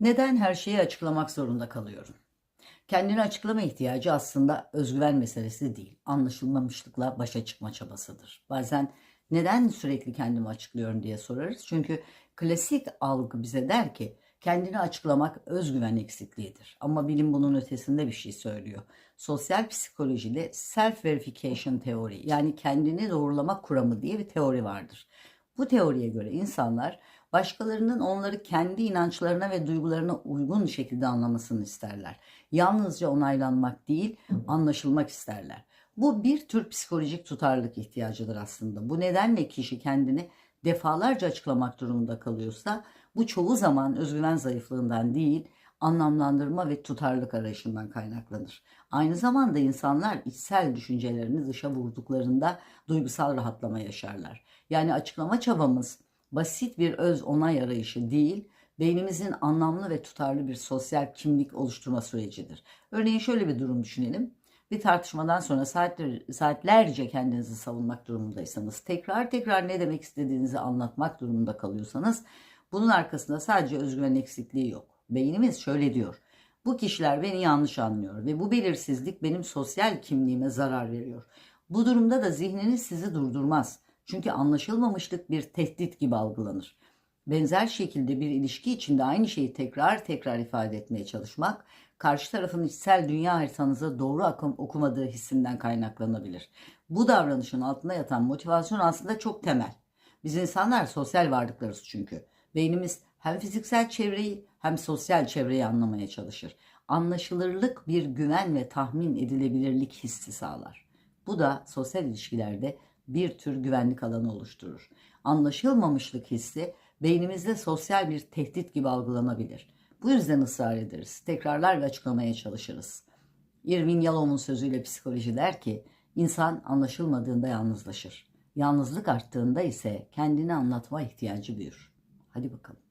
Neden her şeyi açıklamak zorunda kalıyorum? Kendini açıklama ihtiyacı aslında özgüven meselesi değil, anlaşılmamışlıkla başa çıkma çabasıdır. Bazen neden sürekli kendimi açıklıyorum diye sorarız. Çünkü klasik algı bize der ki kendini açıklamak özgüven eksikliğidir. Ama bilim bunun ötesinde bir şey söylüyor. Sosyal psikolojide self verification teori yani kendini doğrulama kuramı diye bir teori vardır. Bu teoriye göre insanlar başkalarının onları kendi inançlarına ve duygularına uygun şekilde anlamasını isterler. Yalnızca onaylanmak değil, anlaşılmak isterler. Bu bir tür psikolojik tutarlılık ihtiyacıdır aslında. Bu nedenle kişi kendini defalarca açıklamak durumunda kalıyorsa bu çoğu zaman özgüven zayıflığından değil, anlamlandırma ve tutarlılık arayışından kaynaklanır. Aynı zamanda insanlar içsel düşüncelerini dışa vurduklarında duygusal rahatlama yaşarlar. Yani açıklama çabamız basit bir öz onay arayışı değil, beynimizin anlamlı ve tutarlı bir sosyal kimlik oluşturma sürecidir. Örneğin şöyle bir durum düşünelim. Bir tartışmadan sonra saatler, saatlerce kendinizi savunmak durumundaysanız, tekrar tekrar ne demek istediğinizi anlatmak durumunda kalıyorsanız, bunun arkasında sadece özgüven eksikliği yok. Beynimiz şöyle diyor. Bu kişiler beni yanlış anlıyor ve bu belirsizlik benim sosyal kimliğime zarar veriyor. Bu durumda da zihniniz sizi durdurmaz. Çünkü anlaşılmamışlık bir tehdit gibi algılanır. Benzer şekilde bir ilişki içinde aynı şeyi tekrar tekrar ifade etmeye çalışmak, karşı tarafın içsel dünya haritanıza doğru akım okumadığı hissinden kaynaklanabilir. Bu davranışın altında yatan motivasyon aslında çok temel. Biz insanlar sosyal varlıklarız çünkü. Beynimiz hem fiziksel çevreyi hem sosyal çevreyi anlamaya çalışır. Anlaşılırlık bir güven ve tahmin edilebilirlik hissi sağlar. Bu da sosyal ilişkilerde bir tür güvenlik alanı oluşturur. Anlaşılmamışlık hissi beynimizde sosyal bir tehdit gibi algılanabilir. Bu yüzden ısrar ederiz, tekrarlar ve açıklamaya çalışırız. Irving Yalom'un sözüyle psikoloji der ki, insan anlaşılmadığında yalnızlaşır. Yalnızlık arttığında ise kendini anlatma ihtiyacı büyür. Hadi bakalım.